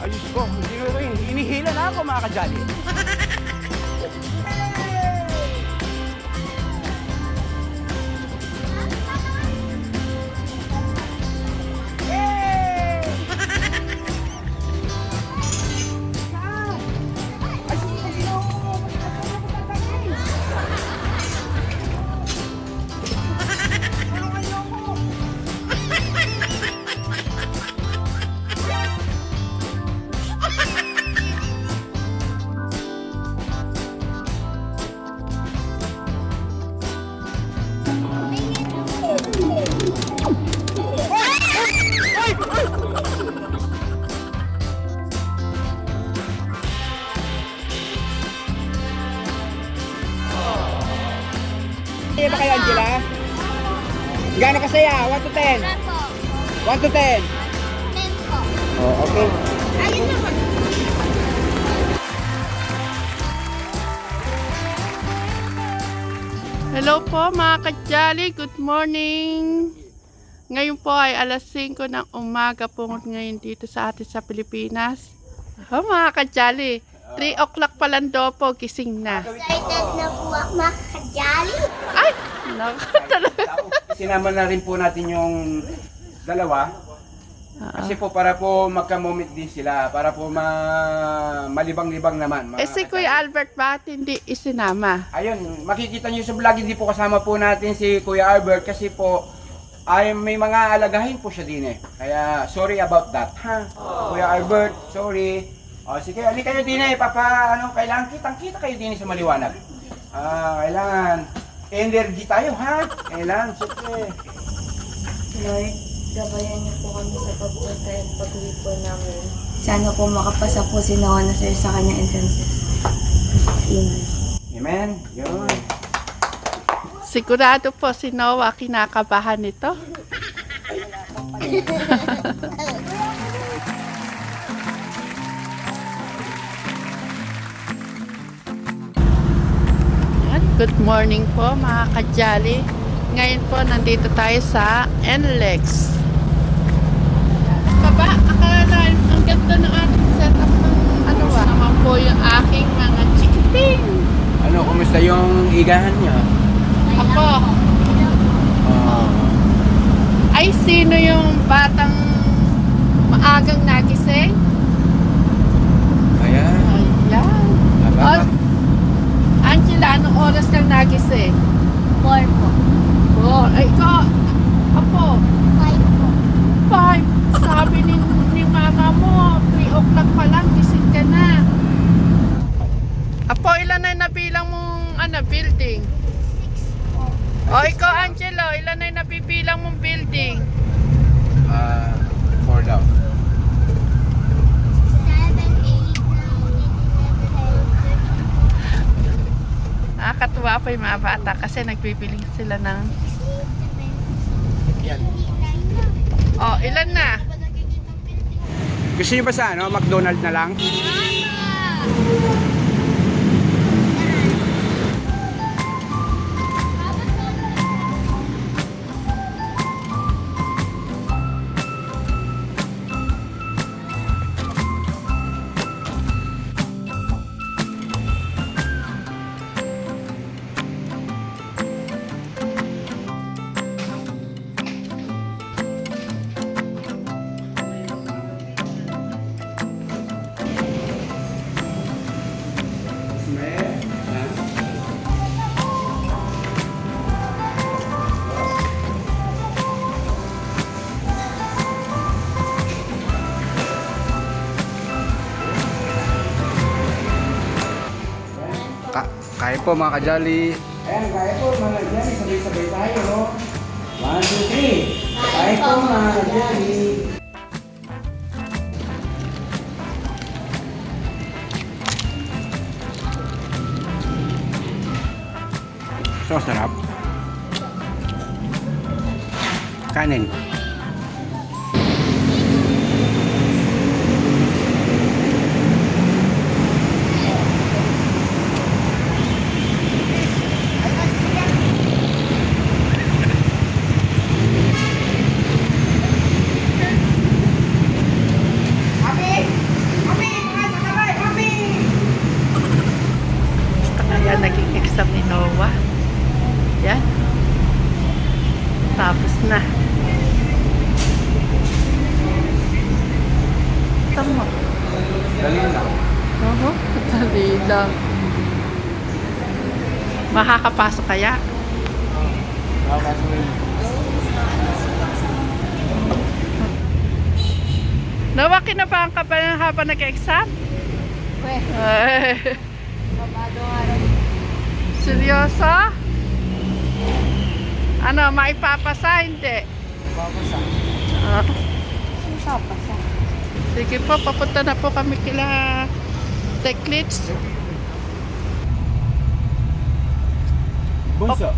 Ayos ko, hindi ko rin, hinihila na ako mga kajali. Hello po mga kajali, good morning! Ngayon po ay alas 5 ng umaga po ngayon dito sa atin sa Pilipinas. Oh, mga kajali, 3 o'clock pa lang daw po, gising na. Excited na po ako makakajali. Ay! Naku, talaga. Sinama na rin po natin yung dalawa. Ah. Kasi po para po magka-moment din sila, para po ma malibang-libang naman. mga Eh si. Kuya Albert bakit hindi isinama? Ayun, makikita niyo sa vlog, hindi po kasama po natin si Kuya Albert kasi po ay may mga alagahin po siya din eh. Kaya sorry about that, ha? Kuya Albert, sorry. O sige, ali kayo din eh, papa, ano, kailangan kitang-kita kayo din sa maliwanag. Ah, kailangan energy tayo, ha? Kailangan, siyempre. Lord, gabayan niyo po kami sa pagpunta at pag-uwi po namin. Sana po makapasa po si Noah na sir sa kanyang entrances. Amen. Amen. Yun. Sigurado po si Noah kinakabahan nito. Good morning po mga kajali. Ngayon po nandito tayo sa NLEX. Baba, akala ang ganda ng ating setup ng ano ah. Naman po yung aking mga chikiting. Ano, kumusta yung igahan niya? Ako, Oh. ay sino yung batang maagang nagising? Ayan. Ayan. Aba, Angela, anong oras kang nagising? Four po. Oh, ay ikaw, apo, Five po. five. Sabi ni, ni mama mo, 3 o'clock pa lang, gising ka na. Apo, ilan na nabilang mong ano, building? Six po. O, ikaw, Angelo, ilan na nabibilang mong building? ah, four daw. Seven, eight, nine, ten, eleven, Nakakatuwa pa yung mga bata kasi nagbibiling sila ng... Yan. Oh, ilan na? Gusto niyo ba sa ano, McDonald's na lang? Ka po mga kajali. Ayan, kaya po mga kajali. Sabay-sabay tayo, no? One, two, three. Kaya po mga kajali. So, sarap. Kanin. Lo. Makakapasok kaya? Nawa kinabahan ka ba habang nag-exam? Weh, Ay, rin. seryoso? Ano, maipapasa? Hindi. Babasa. Ah, papasa? Sige po, papunta na po kami kila Techlits. Bunso.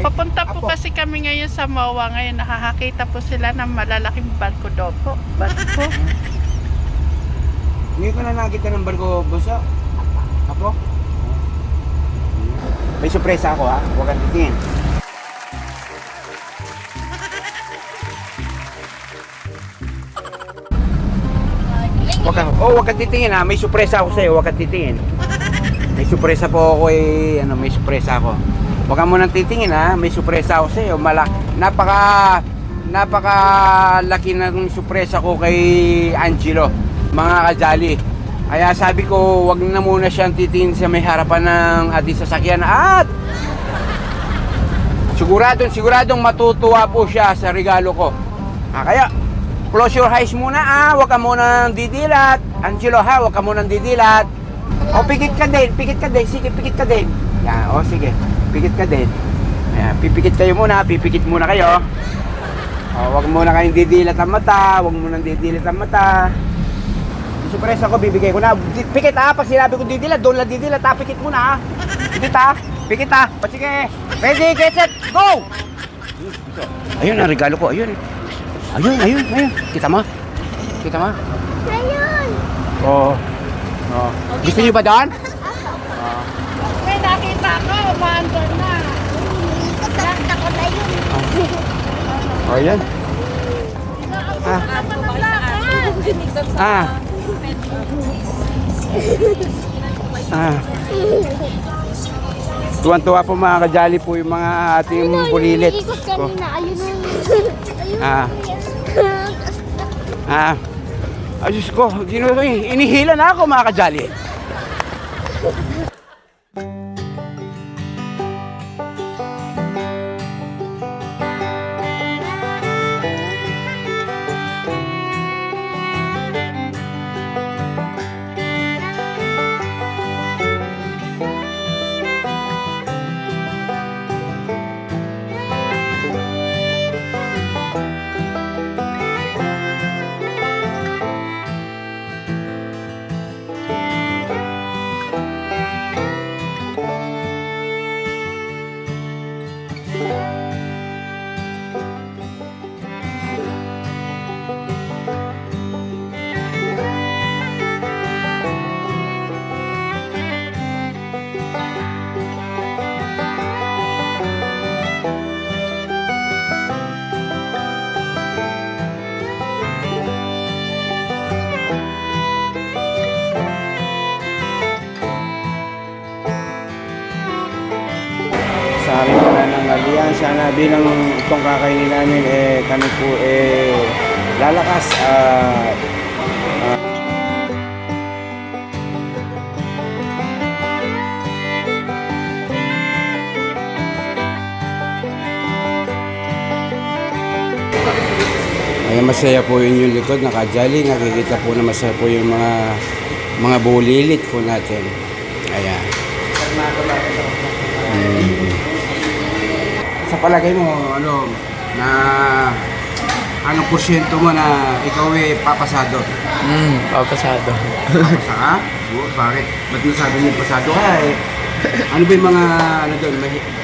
Papunta po Apo. kasi kami ngayon sa MOA. Ngayon nakakakita po sila ng malalaking barko daw po. Barko. Ngayon ko na nakita ng barko, Bunso. Apo? May sorpresa ako ha. Huwag kang titingin. Huwag kang, oh, huwag kang titingin ha. May sorpresa ako sa'yo. Huwag kang titingin. May sorpresa po ako eh. Ano, may sorpresa ako. Huwag kang munang titingin ha. May sorpresa ako sa'yo. Mala, napaka, napaka laki ng sorpresa ko kay Angelo. Mga kajali. Kaya sabi ko, wag na muna siyang titingin sa may harapan ng ating sasakyan at siguradong siguradong matutuwa po siya sa regalo ko. Ah, kaya close your eyes muna ah, wag ka muna didilat. Angelo ha, wag ka muna didilat. O pikit ka din, pikit ka din, sige pikit ka din. Yan, o sige, pikit ka din. Ayan, pipikit kayo muna, pipikit muna kayo. O, wag muna kayong didilat ang mata, wag muna didilat ang mata. Yung Surpresa ko, bibigay ko na. Pikit ha, pag sinabi ko didilat, doon lang didilat ha, pikit muna ha. Pikit ha, pikit ha. O sige, ready, get set, go! Ayun ang regalo ko, ayun. Ayun, ayun, ayun. Kita mo? Kita mo? Ayun! Oo. Oh. Gusto niyo ba doon? May nakita ko, umaandar na. Nakita ko na yun. O, oh, yan. Ah. Ah. Ah. Tuwan-tuwa po mga kajali po yung mga ating bulilit. Ikot Oh. kanina. Ayun na yun. Ayun. Ah. Ah. Ayos ko, gino, inihila na ako mga kajali. Pananangalian. Sana bilang itong kakainin namin, eh, kami po eh, lalakas at Ay, masaya po yun yung likod, nakajali. Nakikita po na masaya po yung mga mga bulilit po natin. Ayan. Mm. Sa palagay mo, ano, na anong porsyento mo na ikaw eh papasado? Hmm, papasado. Papasa ka? Oo, bakit? Ba't nasabi mo pasado ka eh? Ano ba yung mga, ano doon,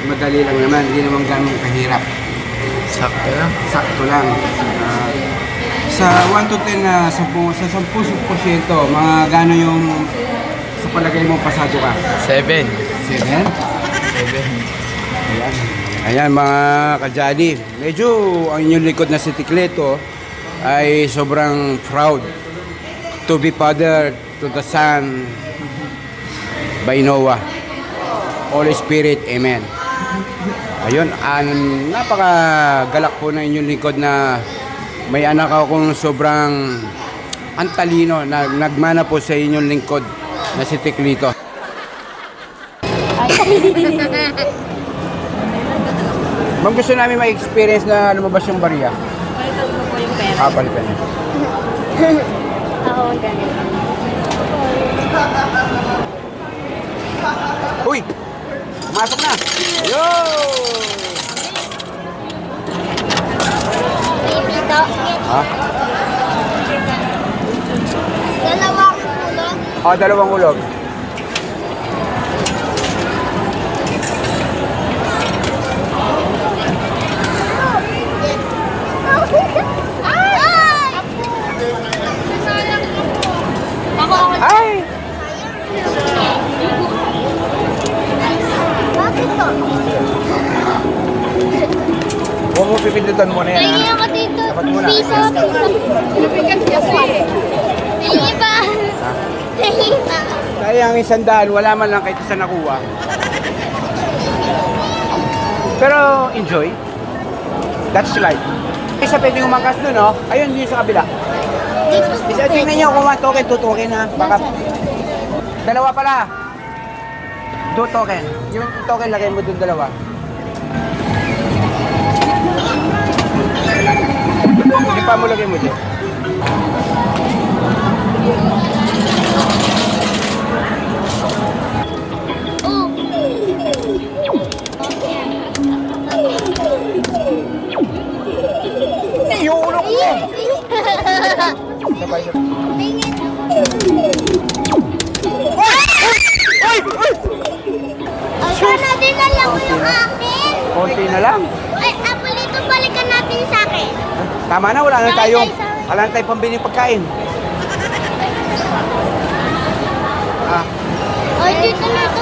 madali lang naman, hindi naman ganun kahirap. Sakto lang. Sakto lang. Ah, sa 1 to 10 na sa, sa 10 porsyento, mga gano'n yung sa palagay mo pasado ka? Seven. 7? Seven. Ayan. Ayan mga kajadi, medyo ang inyong likod na si Tikleto ay sobrang proud to be father to the son by Noah. Holy Spirit, Amen. Ayun, an, napakagalak po na inyong likod na may anak akong sobrang antalino na nagmana po sa inyong lingkod na si Tiklito. Ma'am, gusto namin ma-experience na lumabas yung barya. Palitan mo po yung pera. Ah, palitan niya. Ako ganun. Uy! Masok na! Yo! Baby to. Ha? Dalawang ulo. Oh, dalawang ulog. Ay! Bakit to? Huwag mo pipindutan mo na yan, Tingin ha? ako dito. Dapat muna. Piso, piso. Mabigat kasi. Tingin pa. Tingin pa. Kaya ang isang daan, wala man lang kahit isa nakuha. Pero enjoy. That's life. Isa pwede umangkas doon, no? Ayun, yun sa kabila. Isa, tingnan nyo kung token, two token ha. Baka... Dalawa pala. Two token. Yung token, lagay mo doon dalawa. Hindi pa mo lagay mo doon. Tayong, wala na tayong pambili pagkain. Ah, Ay, dito na ito,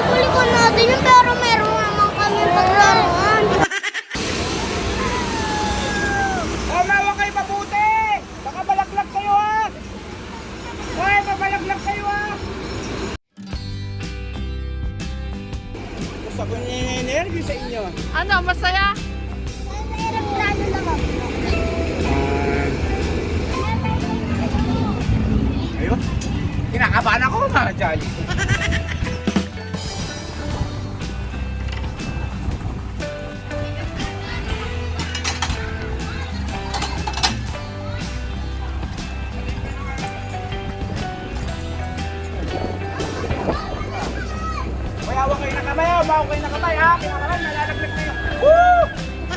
Hawak kayo ng kamay, ha? Kinakabahan, nalalaglag kayo. Woo!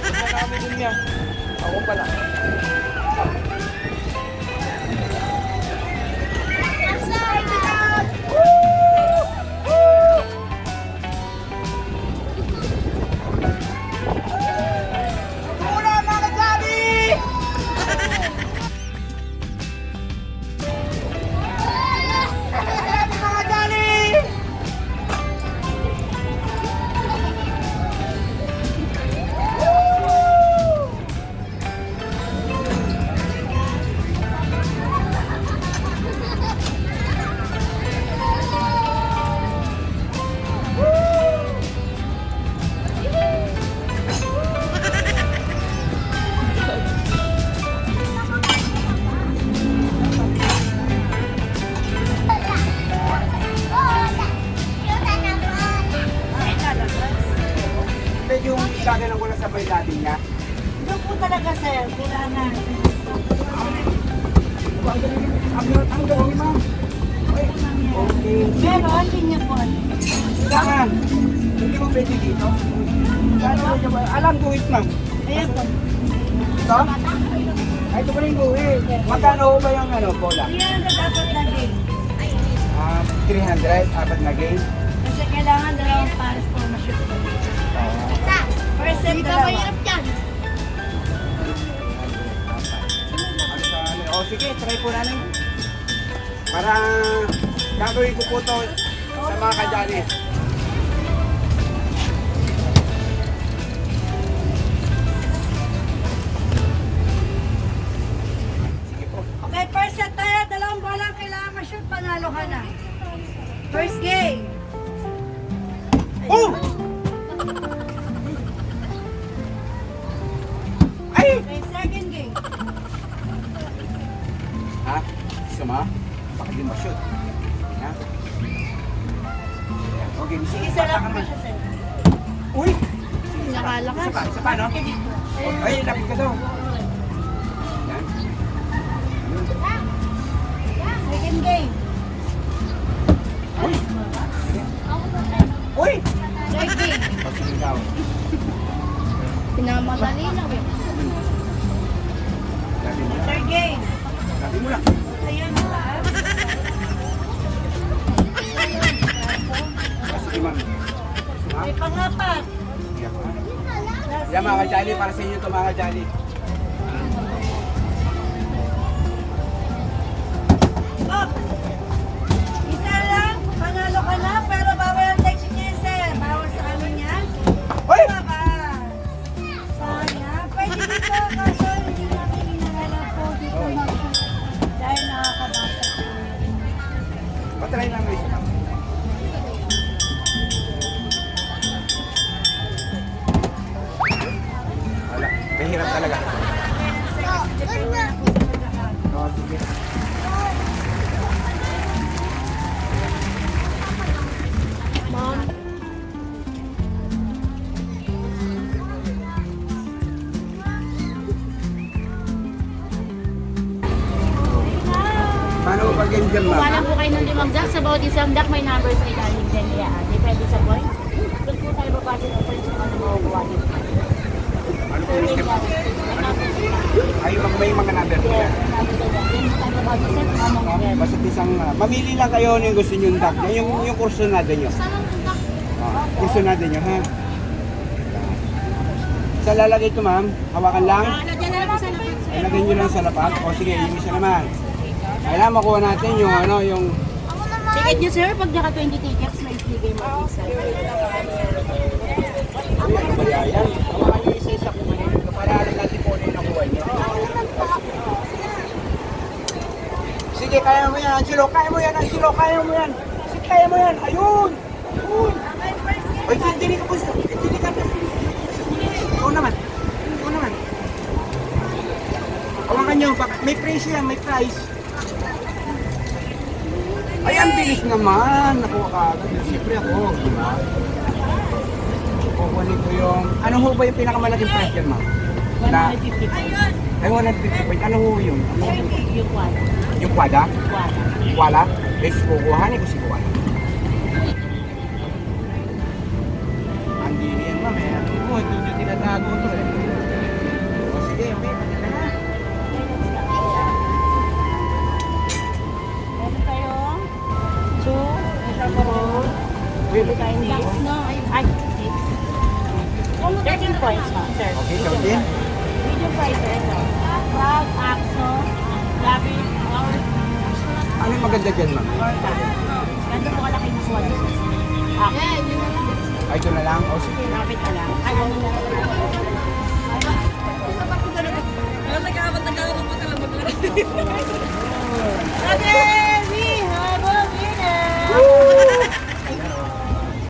Marami din niya. Ako pala. Yung gaganan ko na sabay dati niya. Doon po talaga, sir. Kailangan. Ang galing, ang galing, ang galing, ma'am. Ay, Okay. Pero, hindi niyo po. Saan? Hindi mo pwede dito? Saan mo ba? Alam, guhit ma'am. Ayan po. Ito? Ay, ito pa rin guhit. Magkano ho ba yung ano, bola? Yan na dapat lagi. Ah, 300, apat na game. Kasi kailangan dalawang pares po. First set, dalawa. yan. Ano sa ano? O sige, try po namin. Para gagawin ko po to sa mga kajali. Okay, sige, Isa lang po siya, sir. Uy! Nakalakas. Isa pa, isa pa, no? Ay, lapit ka daw. Yan. Second game. Uy! Uy! Third game. Pagsigil daw. Pinamadali lang eh. Mo. Third game. Sabi mo lang. Ayan na lang. Sige, ma'am. Ma'am? May pangapat. Yan mga kajali, para sa inyo ito mga kajali. Limang dak. Sa bawat isang dak, may number sa ilalim din niya. Depende sa point. Doon po tayo babasa ng first kung ano makukuha niyo. Ano po yung step? May. Ay, mga number po yan. Basta isang, ah, mamili lang kayo ano yung gusto nyo yung duck yung, yung kursunada nyo. Oh, kursunada nyo, ha? Sa lalagay ito, ma'am, hawakan lang. Na lapit. Ilagay nyo lang sa lapag. O sige, yung isa naman. Kailangan makuha natin yung ano, yung... Ticket niyo, sir. Pag naka 20 tickets, may ibigay mo isa. Sige, kaya mo yan, Angelo. Kaya mo yan, Angelo. Kaya mo yan. Sige, kaya mo yan. Ayun! Ayun! Ay, hindi ka po. Hindi ka po. Ikaw naman. Ikaw naman. Hawakan nyo. May price yan, may price. Ay, ang bilis naman. Nakuha ka agad. Siyempre ako, di ba? Kukunin ko yung... Ano ho ba yung pinakamalaking price yan, ma'am? Na, 150 points. ay, 150 point. Ano ho yun? Ano ho yun? Yung kwada. Yung kwada? Kwada. Wala? Guys, kukuhanin ko si Kuwala. Ang dini yan, ma'am. Eh. Ano mo, hindi nyo tinatago ito Box, no? Ay, 13 points, ma'am, sir. Okay, 13. Medium price, sir. Frog, Axo, Rabbit, or Ano yung maganda dyan, ma'am? Orca. Ganda po kalaki ng swan. Axo. Ay, ito na lang. O sige. Rabbit na lang. Ay, ano na Ate, we have a winner!